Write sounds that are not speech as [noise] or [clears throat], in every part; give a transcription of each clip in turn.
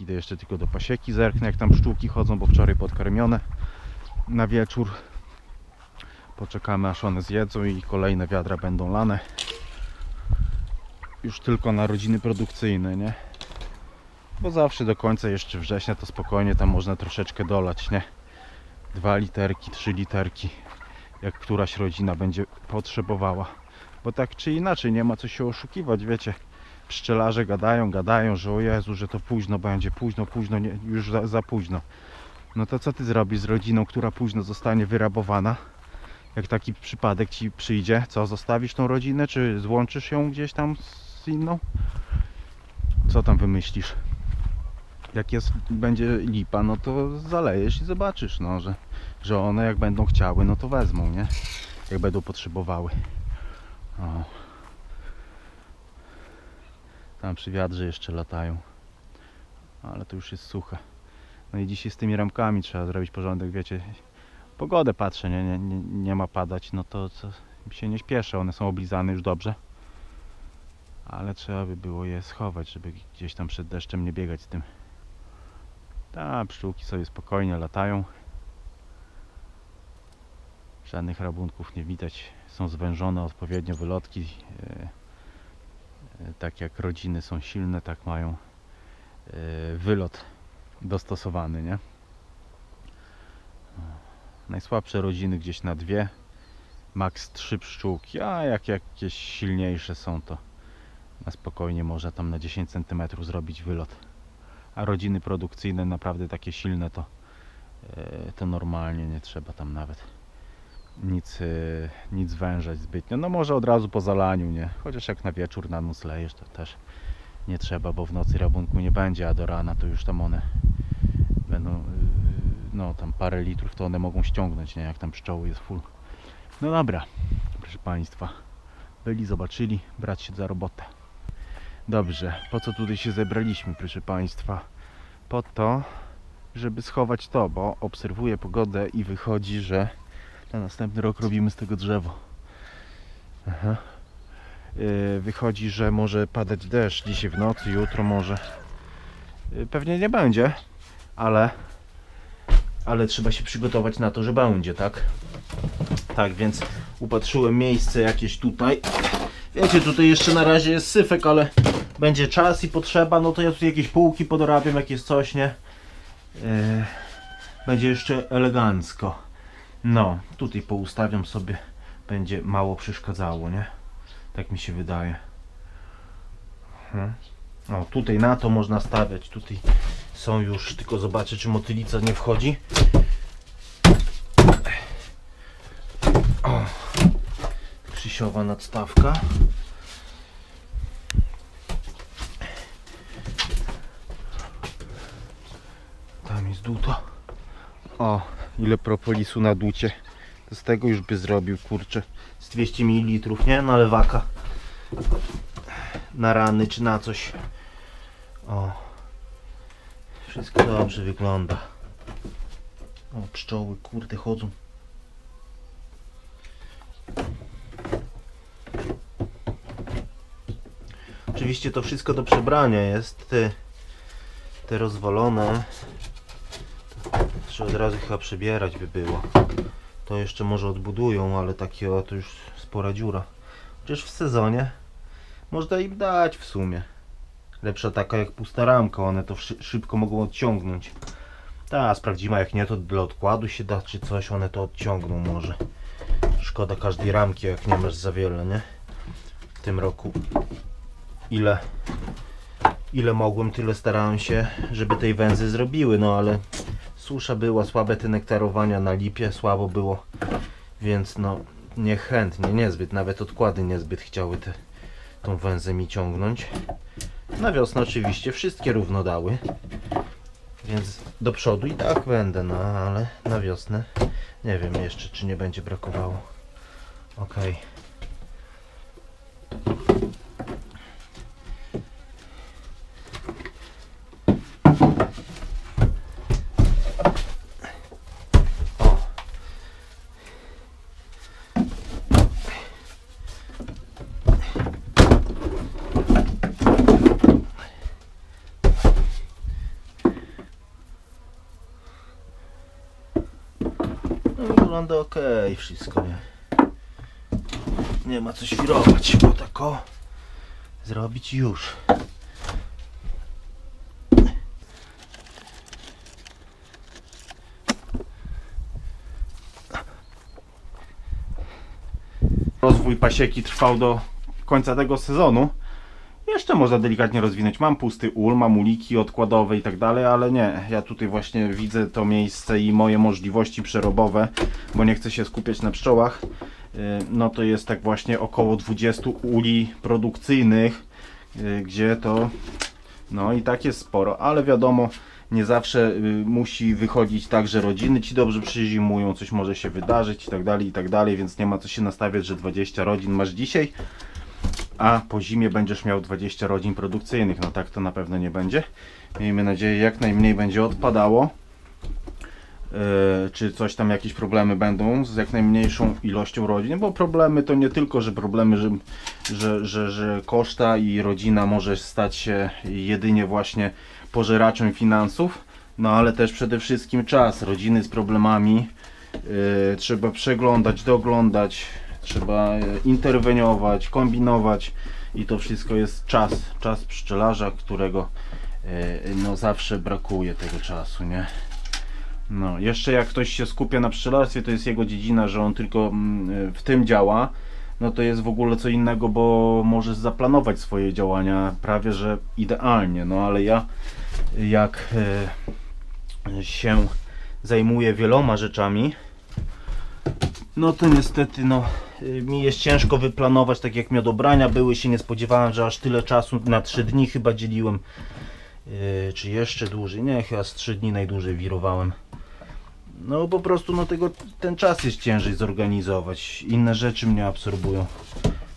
Idę jeszcze tylko do pasieki, zerknę jak tam pszczółki chodzą, bo wczoraj podkarmione na wieczór. Poczekamy aż one zjedzą i kolejne wiadra będą lane. Już tylko na rodziny produkcyjne, nie? Bo zawsze do końca jeszcze września to spokojnie tam można troszeczkę dolać, nie? Dwa literki, trzy literki, jak któraś rodzina będzie potrzebowała. Bo tak czy inaczej nie ma co się oszukiwać, wiecie pszczelarze gadają, gadają, że o Jezu, że to późno będzie, późno, późno, nie, już za, za późno. No to co ty zrobisz z rodziną, która późno zostanie wyrabowana? Jak taki przypadek ci przyjdzie, co zostawisz tą rodzinę, czy złączysz ją gdzieś tam z inną? Co tam wymyślisz? Jak jest, będzie lipa, no to zalejesz i zobaczysz, no, że, że one jak będą chciały, no to wezmą, nie? Jak będą potrzebowały. O. Tam przy wiadrze jeszcze latają. Ale to już jest suche. No i dzisiaj z tymi ramkami trzeba zrobić porządek, wiecie. Pogodę patrzę, nie, nie, nie, ma padać, no to co, się nie śpieszę, one są oblizane już dobrze. Ale trzeba by było je schować, żeby gdzieś tam przed deszczem nie biegać z tym. Tam pszczółki sobie spokojnie latają. Żadnych rabunków nie widać. Są zwężone odpowiednio wylotki. Tak jak rodziny są silne, tak mają e, wylot dostosowany, nie? Najsłabsze rodziny gdzieś na dwie, maks trzy pszczółki, a jak jakieś silniejsze są, to na spokojnie można tam na 10 cm zrobić wylot. A rodziny produkcyjne naprawdę takie silne to, e, to normalnie nie trzeba tam nawet nic, e, nic wężać zbytnio. No może od razu po zalaniu, nie? Chociaż jak na wieczór na noc lejesz, to też nie trzeba, bo w nocy rabunku nie będzie, a do rana to już tam one będą, yy, no tam parę litrów to one mogą ściągnąć, nie? Jak tam pszczoły jest full. No dobra, proszę Państwa, byli, zobaczyli, brać się za robotę. Dobrze, po co tutaj się zebraliśmy, proszę Państwa? Po to, żeby schować to, bo obserwuję pogodę i wychodzi, że na następny rok robimy z tego drzewo. Aha. Yy, Wychodzi, że może padać deszcz dzisiaj w nocy, jutro może. Yy, Pewnie nie będzie, ale ale trzeba się przygotować na to, że będzie, tak? Tak, więc upatrzyłem miejsce jakieś tutaj. Wiecie, tutaj jeszcze na razie jest syfek, ale będzie czas i potrzeba, no to ja tutaj jakieś półki podorabiam, jakieś coś, nie? Yy, Będzie jeszcze elegancko. No, tutaj poustawiam sobie, będzie mało przeszkadzało, nie? Tak mi się wydaje. Mhm. O, tutaj na to można stawiać. Tutaj są już, tylko zobaczę, czy motylica nie wchodzi. O, krzysiowa nadstawka. Tam jest dłuto. O, ile propolisu na ducie. To z tego już by zrobił, kurczę, z 200 ml, nie? Na lewaka. Na rany czy na coś. O. Wszystko dobrze wygląda. O, pszczoły, kurde, chodzą. Oczywiście to wszystko do przebrania jest. Te, te rozwalone. Trzeba od razu chyba przebierać by było. To jeszcze może odbudują, ale takie o, to już spora dziura. Chociaż w sezonie można im dać w sumie. Lepsza taka jak pusta ramka, one to szy- szybko mogą odciągnąć. Ta, sprawdzimy, jak nie to dla odkładu się da, czy coś, one to odciągną może. Szkoda każdej ramki, jak nie masz za wiele, nie? W tym roku ile ile mogłem, tyle starałem się, żeby tej węzy zrobiły, no ale susza była, słabe te nektarowania na lipie, słabo było, więc no niechętnie, niezbyt, nawet odkłady niezbyt chciały te, tą węzę mi ciągnąć. Na wiosnę oczywiście wszystkie równo dały, więc do przodu i tak będę, no ale na wiosnę nie wiem jeszcze, czy nie będzie brakowało. Okej. O. No wygląda ok, wszystko, nie? Nie ma co świrować, bo tak o zrobić już. Rozwój pasieki trwał do końca tego sezonu. Jeszcze można delikatnie rozwinąć. Mam pusty ul, mam uliki odkładowe i tak dalej, ale nie. Ja tutaj właśnie widzę to miejsce i moje możliwości przerobowe, bo nie chcę się skupiać na pszczołach. Yy, No to jest tak właśnie około 20 uli produkcyjnych, yy, gdzie to no i tak jest sporo, ale wiadomo, nie zawsze y, musi wychodzić tak, że rodziny ci dobrze przyzimują, coś może się wydarzyć i tak dalej, i tak dalej, więc nie ma co się nastawiać, że 20 rodzin masz dzisiaj, a po zimie będziesz miał 20 rodzin produkcyjnych. No tak to na pewno nie będzie. Miejmy nadzieję, jak najmniej będzie odpadało. Yy, czy coś tam, jakieś problemy będą z jak najmniejszą ilością rodzin, bo problemy to nie tylko, że problemy, że, że, że, że koszta i rodzina może stać się jedynie właśnie pożeraczem finansów, no ale też przede wszystkim czas, rodziny z problemami, yy, trzeba przeglądać, doglądać, trzeba yy, interweniować, kombinować i to wszystko jest czas, czas pszczelarza, którego yy, no zawsze brakuje tego czasu, nie? No, jeszcze jak ktoś się skupia na pszczelarstwie, to jest jego dziedzina, że on tylko mm, w tym działa, no to jest w ogóle co innego, bo możesz zaplanować swoje działania prawie że idealnie, no ale ja jak e, się zajmuję wieloma rzeczami, no to niestety no y, mi jest ciężko wyplanować, tak jak miodobrania były, się nie spodziewałem, że aż tyle czasu, na 3 dni chyba dzieliłem, Yy, czy jeszcze dłużej, nie, chyba z 3 dni najdłużej wirowałem. No po prostu no tego, ten czas jest ciężej zorganizować. Inne rzeczy mnie absorbują.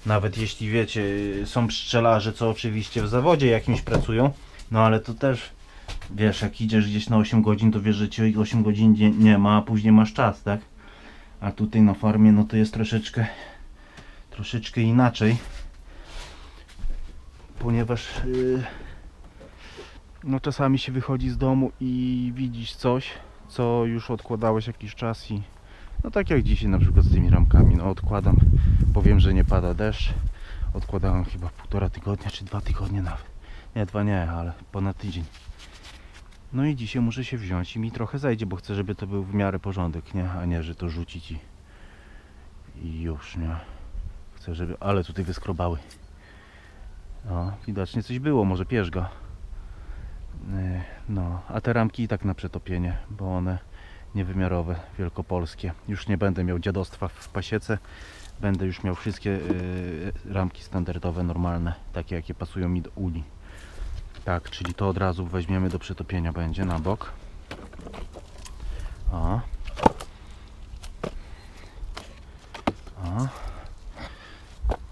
Nawet jeśli wiecie, są pszczelarze, co oczywiście w zawodzie jakimś pracują, no ale to też wiesz, jak idziesz gdzieś na 8 godzin, to wiesz, że ci 8 godzin nie, nie ma, a później masz czas, tak? A tutaj na farmie, no to jest troszeczkę troszeczkę inaczej. Ponieważ yy, no czasami się wychodzi z domu i widzisz coś, co już odkładałeś jakiś czas i no tak jak dzisiaj na przykład z tymi ramkami, no odkładam, bo wiem, że nie pada deszcz. Odkładałem chyba półtora tygodnia czy dwa tygodnie nawet. Nie, dwa nie, ale ponad tydzień. No i dzisiaj muszę się wziąć i mi trochę zajdzie, bo chcę, żeby to był w miarę porządek, nie? A nie, że to rzucić i, i już, nie? Chcę, żeby... Ale tutaj wyskrobały. O, widocznie coś było, może pierzga. Yy, No, a te ramki i tak na przetopienie, bo one niewymiarowe, wielkopolskie. Już nie będę miał dziadostwa w pasiece. Będę już miał wszystkie yy, ramki standardowe, normalne, takie jakie pasują mi do uli. Tak, czyli to od razu weźmiemy do przetopienia będzie na bok. O. O.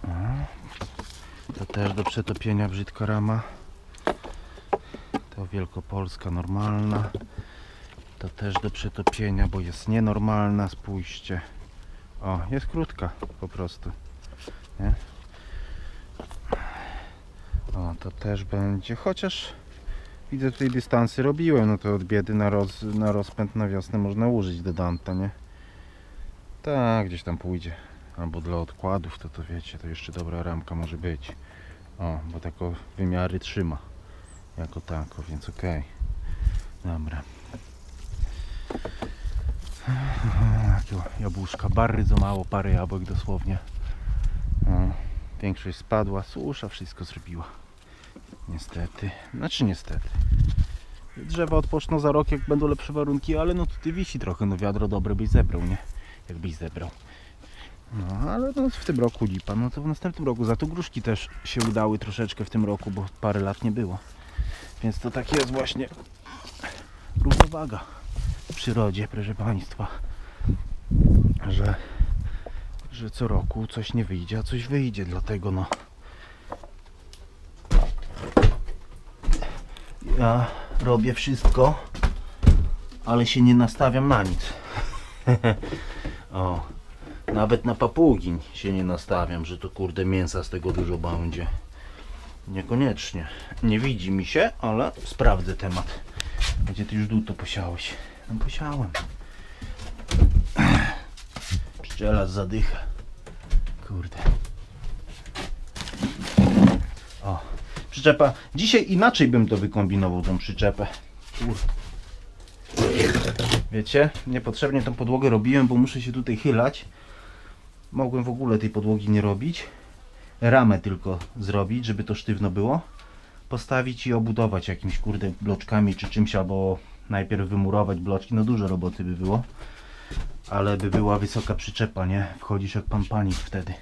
O. To też do przetopienia brzydka rama. To wielkopolska normalna. To też do przetopienia, bo jest nienormalna, spójrzcie. O, jest krótka po prostu. Nie? O, to też będzie, chociaż widzę tutaj dystansy robiłem, no to od biedy na, roz, na rozpęd na wiosnę można użyć do Danta, nie? Tak, gdzieś tam pójdzie. Albo dla odkładów, to to wiecie, to jeszcze dobra ramka może być. O, bo tak o wymiary trzyma. Jako tako, więc okej. Dobra. Jakie jabłuszka, bardzo mało, parę jabłek dosłownie. No, większość spadła, susza wszystko zrobiła. Niestety, znaczy niestety. Drzewa odpoczną za rok, jak będą lepsze warunki, ale no tutaj wisi trochę, no wiadro dobre byś zebrał, nie? Jakbyś zebrał. No, ale no, w tym roku lipa, no to w następnym roku. Za to gruszki też się udały troszeczkę w tym roku, bo parę lat nie było. Więc to takie jest właśnie równowaga w przyrodzie, proszę Państwa. Że, że co roku coś nie wyjdzie, a coś wyjdzie, dlatego no. Ja robię wszystko, ale się nie nastawiam na nic. [laughs] o, nawet na papugi się nie nastawiam, że to kurde mięsa z tego dużo będzie. Niekoniecznie. Nie widzi mi się, ale sprawdzę temat. Gdzie ty już dłuto posiałeś? No posiałem. [clears throat] Żelaz zadycha. Kurde. Przyczepa. Dzisiaj inaczej bym to wykombinował, tą przyczepę. Wiecie, niepotrzebnie tą podłogę robiłem, bo muszę się tutaj chylać. Mogłem w ogóle tej podłogi nie robić. Ramę tylko zrobić, żeby to sztywno było. Postawić i obudować jakimś kurde bloczkami czy czymś, albo najpierw wymurować bloczki. No dużo roboty by było. Ale by była wysoka przyczepa, nie? Wchodzisz jak pan panik wtedy.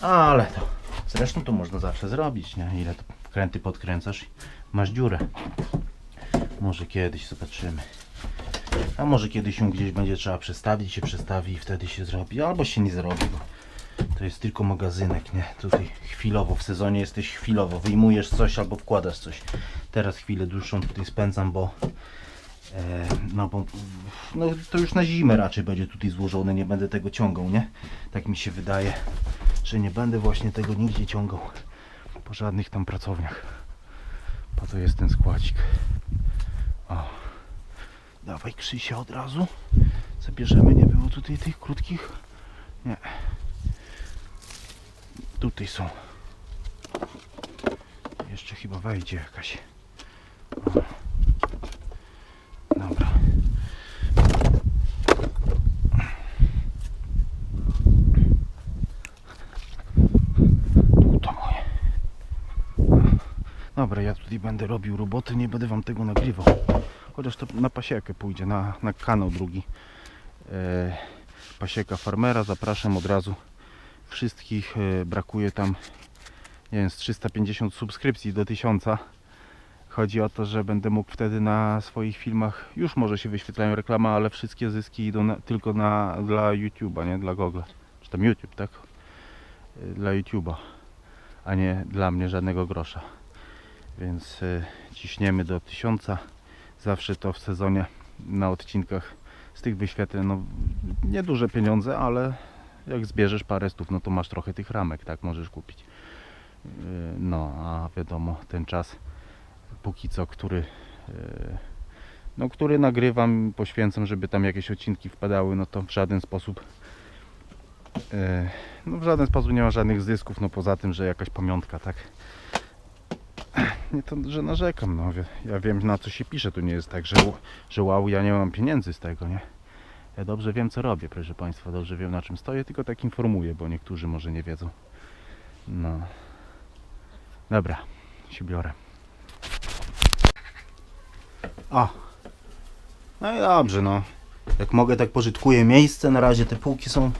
Ale to. Zresztą to można zawsze zrobić, nie? Ile kręty podkręcasz, masz dziurę. Może kiedyś zobaczymy. A może kiedyś ją gdzieś będzie trzeba przestawić, się przestawi i wtedy się zrobi. Albo się nie zrobi, to jest tylko magazynek, nie? Tutaj chwilowo, w sezonie jesteś chwilowo. Wyjmujesz coś albo wkładasz coś. Teraz chwilę dłuższą tutaj spędzam, bo e, no bo no, to już na zimę raczej będzie tutaj złożone. Nie będę tego ciągał, nie? Tak mi się wydaje, że nie będę właśnie tego nigdzie ciągał. Po żadnych tam pracowniach. Po to jest ten składzik. O. Dawaj Krzysia od razu. Zabierzemy, nie było tutaj tych krótkich. Nie. Tutaj są. Jeszcze chyba wejdzie jakaś. O. Dobra. Tu to moje. Dobra, ja tutaj będę robił roboty, nie będę wam tego nagrywał. Chociaż to na pasiekę pójdzie, na, na kanał drugi. E, pasieka farmera, zapraszam od razu wszystkich. E, brakuje tam, nie wiem, z 350 subskrypcji do 1000. Chodzi o to, że będę mógł wtedy na swoich filmach, już może się wyświetlają reklamy, ale wszystkie zyski idą na, tylko na, dla YouTube'a, nie dla Google. Czy tam YouTube, tak? E, Dla YouTube'a, a nie dla mnie żadnego grosza. Więc e, ciśniemy do 1000 zawsze to w sezonie na odcinkach z tych wyświetleń, no nieduże pieniądze, ale jak zbierzesz parę stów, no to masz trochę tych ramek, tak możesz kupić. Yy, No, a wiadomo, ten czas póki co, który yy, no, który nagrywam, poświęcam, żeby tam jakieś odcinki wpadały, no to w żaden sposób no w żaden sposób nie ma żadnych zysków, no poza tym, że jakaś pamiątka, tak? Nie to, że narzekam, no ja wiem na co się pisze, tu nie jest tak, że, że wow, ja nie mam pieniędzy z tego, nie? Ja dobrze wiem co robię, proszę Państwa, dobrze wiem na czym stoję, tylko tak informuję, bo niektórzy może nie wiedzą. No. Dobra, się biorę. O! No i dobrze, no. Jak mogę, tak pożytkuję miejsce, na razie te półki są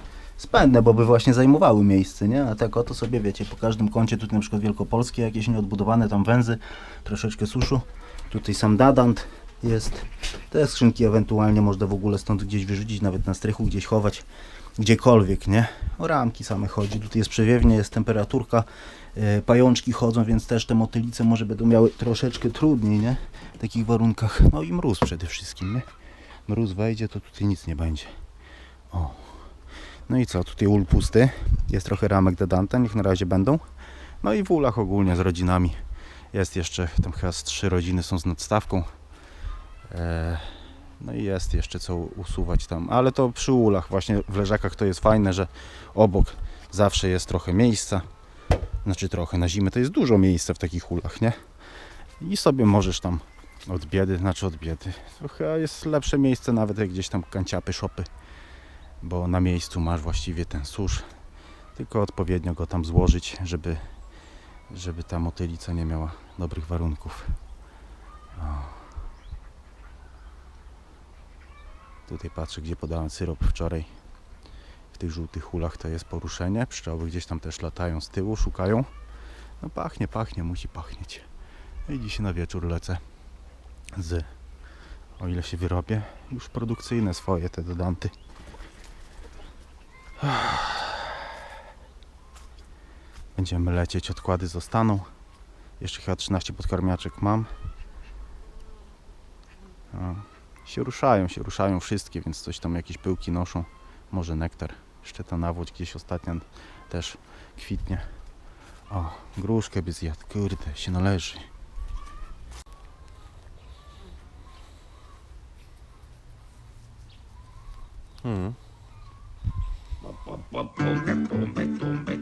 spędne, bo by właśnie zajmowały miejsce, nie? A tak oto sobie, wiecie, po każdym kącie, tutaj na przykład wielkopolskie, jakieś nieodbudowane tam węzy, troszeczkę suszu. Tutaj sam dadant jest. Te skrzynki ewentualnie można w ogóle stąd gdzieś wyrzucić, nawet na strychu gdzieś chować, gdziekolwiek, nie? O ramki same chodzi, tutaj jest przewiewnie, jest temperaturka, e, pajączki chodzą, więc też te motylice może będą miały troszeczkę trudniej, nie? W takich warunkach. No i mróz przede wszystkim, nie? Mróz wejdzie, to tutaj nic nie będzie. O. No i co, tutaj ul pusty, jest trochę ramek Dedanta, niech na razie będą. No i w ulach ogólnie z rodzinami. Jest jeszcze, tam chyba z trzy rodziny są z nadstawką. Eee, no i jest jeszcze co usuwać tam, ale to przy ulach właśnie w leżakach to jest fajne, że obok zawsze jest trochę miejsca. Znaczy trochę, na zimę to jest dużo miejsca w takich ulach, nie? I sobie możesz tam od biedy, znaczy od biedy. Chyba jest lepsze miejsce nawet jak gdzieś tam kanciapy, szopy bo na miejscu masz właściwie ten susz, tylko odpowiednio go tam złożyć, żeby, żeby ta motylica nie miała dobrych warunków. O. Tutaj patrzę, gdzie podałem syrop wczoraj. W tych żółtych hulach to jest poruszenie. Pszczoły gdzieś tam też latają z tyłu, szukają. No pachnie, pachnie, musi pachnieć. No i dzisiaj na wieczór lecę z, o ile się wyrobię, już produkcyjne swoje te dodanty. [sighs] Będziemy lecieć, odkłady zostaną. Jeszcze chyba 13 podkarmiaczek mam. O, się ruszają, się ruszają wszystkie, więc coś tam jakieś pyłki noszą. Może nektar. Jeszcze ta nawódź gdzieś ostatnia też kwitnie. O, gruszkę by zjadł. Kurde, się należy. Hmm. Boom! Boom! Boom! Boom! pom,